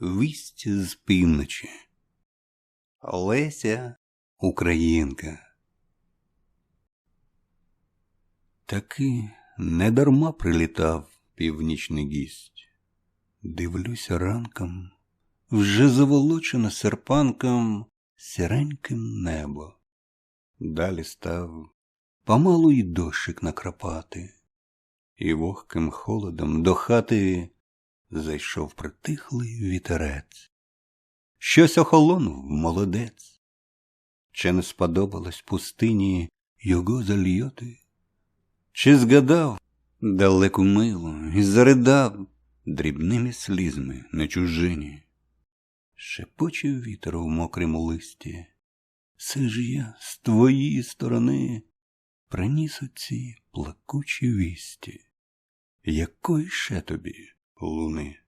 вість з півночі. Леся Українка. Таки недарма прилітав північний гість. Дивлюся ранком, вже заволочено серпанком сіреньким небо. Далі став помалу й дощик накрапати, і вогким холодом до хати зайшов притихлий вітерець. Щось охолонув молодець. Чи не сподобалось пустині його зальйоти? Чи згадав далеку милу і заридав дрібними слізми на чужині? Шепочив вітер у мокрому листі. Це ж я з твоєї сторони приніс оці плакучі вісті. Якої ще тобі, луни?